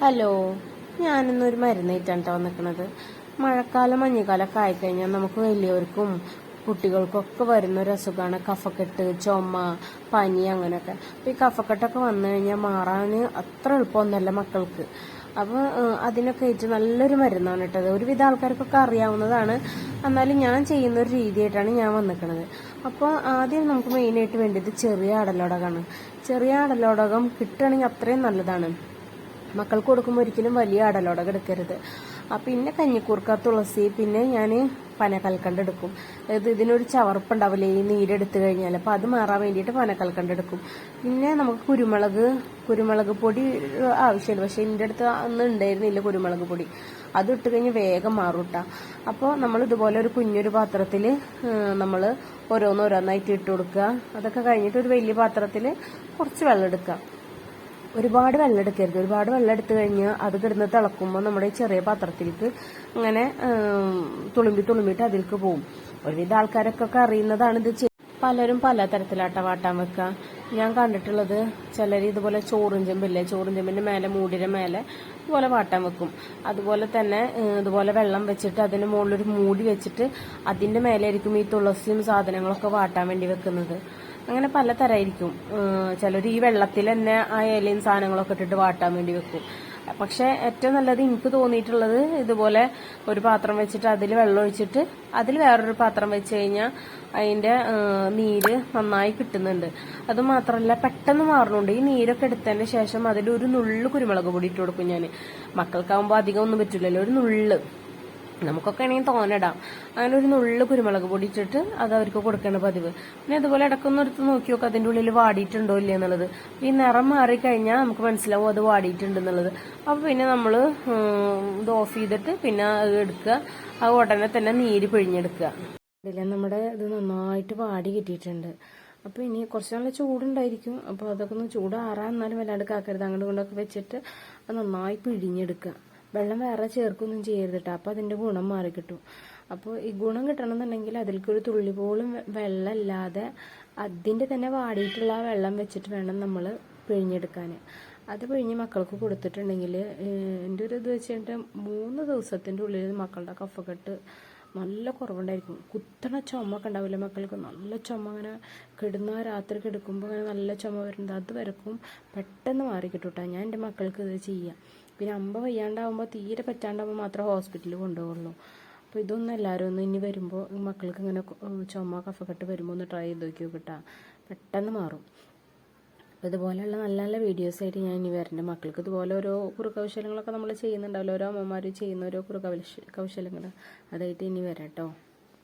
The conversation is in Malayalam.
ഹലോ ഞാനിന്നൊരു മരുന്നായിട്ടാണ് കേട്ടോ നിൽക്കുന്നത് മഴക്കാലം മഞ്ഞുകാലമൊക്കെ ആയിക്കഴിഞ്ഞാൽ നമുക്ക് വലിയവർക്കും കുട്ടികൾക്കൊക്കെ വരുന്ന ഒരു അസുഖമാണ്. കഫക്കെട്ട് ചുമ പനി അങ്ങനെയൊക്കെ. അപ്പോൾ ഈ കഫക്കെട്ടൊക്കെ വന്നു കഴിഞ്ഞാൽ മാറാൻ അത്ര എളുപ്പമൊന്നുമല്ല മക്കൾക്ക്. അപ്പോൾ അതിനൊക്കെ ആയിട്ട് നല്ലൊരു മരുന്നാണ് കേട്ടത് ഒരുവിധ ആൾക്കാർക്കൊക്കെ അറിയാവുന്നതാണ്. എന്നാലും ഞാൻ ചെയ്യുന്ന ഒരു രീതിയായിട്ടാണ് ഞാൻ വന്നിക്കണത്. അപ്പോൾ ആദ്യം നമുക്ക് മെയിനായിട്ട് വേണ്ടത് ചെറിയ അടലോടകമാണ് ചെറിയ അടലോടകം കിട്ടുകയാണെങ്കിൽ അത്രയും നല്ലതാണ്. മക്കൾക്ക് കൊടുക്കുമ്പോൾ ഒരിക്കലും വലിയ അടലോടകം എടുക്കരുത് ആ പിന്നെ കഞ്ഞിക്കൂർക്ക തുളസി പിന്നെ ഞാൻ പനക്കൽക്കണ്ട് എടുക്കും. അതായത് ഇതിനൊരു ചവർപ്പുണ്ടാവില്ലേ? ഈ നീരെടുത്ത് കഴിഞ്ഞാൽ അപ്പോൾ അത് മാറാൻ വേണ്ടിയിട്ട് പനക്കൽക്കണ്ട് എടുക്കും. പിന്നെ നമുക്ക് കുരുമുളക് കുരുമുളക് പൊടി ആവശ്യമില്ല. പക്ഷേ എന്റെ അടുത്ത് അന്ന് ഉണ്ടായിരുന്നില്ല കുരുമുളക് പൊടി. അത് ഇട്ട് കഴിഞ്ഞ് വേഗം മാറും കേട്ടോ അപ്പോൾ നമ്മൾ ഇതുപോലെ ഒരു കുഞ്ഞൊരു പാത്രത്തിൽ നമ്മൾ ഓരോന്നോരോന്നായിട്ട് ഇട്ട് കൊടുക്കുക. അതൊക്കെ കഴിഞ്ഞിട്ട് ഒരു വലിയ പാത്രത്തിൽ കുറച്ച് വെള്ളം എടുക്കുക. ഒരുപാട് വെള്ളം എടുക്കരുത് ഒരുപാട് വെള്ളം എടുത്തു കഴിഞ്ഞാൽ അത് കിടന്ന് തിളക്കുമ്പോൾ നമ്മുടെ ചെറിയ പാത്രത്തിലേക്ക് അങ്ങനെ തുളുമ്പി തുളുമ്പിട്ട് അതിലേക്ക് പോകും ഒരുവിധ ആൾക്കാരൊക്കെ അറിയുന്നതാണ് ഇത് പലരും പല തരത്തിലാട്ട വാട്ടാൻ വെക്കുക ഞാൻ കണ്ടിട്ടുള്ളത് ചിലർ ഇതുപോലെ ചോറും ചെമ്പില്ലേ? ചോറും ചെമ്പിന്റെ മേലെ മൂടിയുടെ മേലെ ഇതുപോലെ വാട്ടാൻ വെക്കും. അതുപോലെ തന്നെ ഇതുപോലെ വെള്ളം വെച്ചിട്ട് അതിന് മുകളിലൊരു മൂടി വെച്ചിട്ട് അതിന്റെ മേലെയായിരിക്കും ഈ തുളസിയും സാധനങ്ങളൊക്കെ വാട്ടാൻ വേണ്ടി വെക്കുന്നത്. അങ്ങനെ പലതരമായിരിക്കും ചിലർ ഈ വെള്ളത്തിൽ തന്നെ ആ ഇലയും സാധനങ്ങളൊക്കെ ഇട്ടിട്ട് വാട്ടാൻ വേണ്ടി വെക്കും. പക്ഷെ ഏറ്റവും നല്ലത് എനിക്ക് തോന്നിയിട്ടുള്ളത് ഇതുപോലെ ഒരു പാത്രം വെച്ചിട്ട് അതിൽ വെള്ളം ഒഴിച്ചിട്ട് അതിൽ വേറൊരു പാത്രം വെച്ച് കഴിഞ്ഞാൽ അതിന്റെ നീര് നന്നായി കിട്ടുന്നുണ്ട്. അത് മാത്രമല്ല പെട്ടെന്ന് മാറുന്നുണ്ട് ഈ നീരൊക്കെ എടുത്തതിന് ശേഷം അതിൽ ഒരു നുള്ളു കുരുമുളക് പൊടി ഇട്ട് കൊടുക്കും ഞാൻ മക്കൾക്കാവുമ്പോൾ അധികം ഒന്നും പറ്റില്ലല്ലോ ഒരു നുള്ള്. നമുക്കൊക്കെ ആണെങ്കിൽ തോന്നിടാം അങ്ങനെ ഒരു നുള്ളു കുരുമുളക് പൊടി ഇട്ടിട്ട് അത് അവർക്ക് കൊടുക്കേണ്ട പതിവ്. പിന്നെ അതുപോലെ ഇടക്കൊന്നും എടുത്ത് നോക്കി നോക്കുക അതിന്റെ ഉള്ളിൽ വാടിയിട്ടുണ്ടോ ഇല്ല എന്നുള്ളത് ഈ നിറം മാറിക്കഴിഞ്ഞാൽ നമുക്ക് മനസ്സിലാവും അത് വാടിയിട്ടുണ്ട് എന്നുള്ളത് അപ്പോൾ പിന്നെ നമ്മൾ ഇത് ഓഫ് ചെയ്തിട്ട് പിന്നെ അത് എടുക്കുക. അത് ഉടനെ തന്നെ നീര് പിഴിഞ്ഞെടുക്കുക. നമ്മുടെ ഇത് നന്നായിട്ട് വാടി കിട്ടിയിട്ടുണ്ട്. അപ്പോൾ ഇനി കുറച്ച് നല്ല ചൂടുണ്ടായിരിക്കും. അപ്പോൾ അതൊക്കെ ഒന്ന് ചൂടാറാൻ എന്നാലും വല്ലാണ്ട് കാക്കരുത്. അങ്ങോട്ട് കൊണ്ടൊക്കെ വെച്ചിട്ട് അത് നന്നായി പിഴിഞ്ഞെടുക്കുക. വെള്ളം വേറെ ചേർക്കൊന്നും ചെയ്യരുത് കേട്ടോ അപ്പോൾ അതിന്റെ ഗുണം മാറി കിട്ടും. അപ്പോൾ ഈ ഗുണം കിട്ടണമെന്നുണ്ടെങ്കിൽ ഒരു തുള്ളി പോലും വെള്ളമില്ലാതെ അതിന്റെ തന്നെ വാടിയിട്ടുള്ള വെള്ളം വെച്ചിട്ട് വേണം നമ്മൾ പിഴിഞ്ഞെടുക്കാൻ അത് പിഴിഞ്ഞ് മക്കൾക്ക് കൊടുത്തിട്ടുണ്ടെങ്കിൽ എന്റെ ഒരു ഇത് വെച്ചിട്ട് മൂന്ന് ദിവസത്തിന്റെ ഉള്ളിൽ മക്കളുടെ കഫക്കെട്ട് നല്ല കുറവുണ്ടായിരിക്കും. കുത്തണ ചുമ ഒക്കെ ഉണ്ടാവില്ല മക്കൾക്ക്? നല്ല ചുമ അങ്ങനെ കിടന്ന രാത്രി കിടക്കുമ്പോൾ അങ്ങനെ നല്ല ചുമ വരുന്നത് അത് വരക്കും. പെട്ടെന്ന് മാറി കിട്ടൂട്ടാ കേട്ടോ ഞാൻ എന്റെ മക്കൾക്ക് ഇത് ചെയ്യാം. പിന്നെ അമ്പ വയ്യാണ്ടാവുമ്പോൾ തീരെ പറ്റാണ്ടാവുമ്പോൾ മാത്രമേ ഹോസ്പിറ്റലിൽ കൊണ്ടുപോകുള്ളൂ അപ്പോൾ ഇതൊന്നും എല്ലാവരും ഒന്ന് ഇനി വരുമ്പോൾ മക്കൾക്ക് ഇങ്ങനെ ചുമ കഫക്കെട്ട് വരുമ്പോൾ ഒന്ന് ട്രൈ ചെയ്ത് നോക്കി കിട്ടാം പെട്ടെന്ന് മാറും. അപ്പോൾ ഇതുപോലെയുള്ള നല്ല നല്ല വീഡിയോസ് ആയിട്ട് ഞാൻ ഇനി വരേണ്ട. മക്കൾക്ക് ഇതുപോലെ ഓരോ കുറുക്കൗശലങ്ങളൊക്കെ നമ്മൾ ചെയ്യുന്നുണ്ടാവില്ല? ഓരോ അമ്മമാർ ചെയ്യുന്ന ഓരോ കുറുക്കൗശ കൗശലങ്ങൾ അതായിട്ട് ഇനി വരാം കേട്ടോ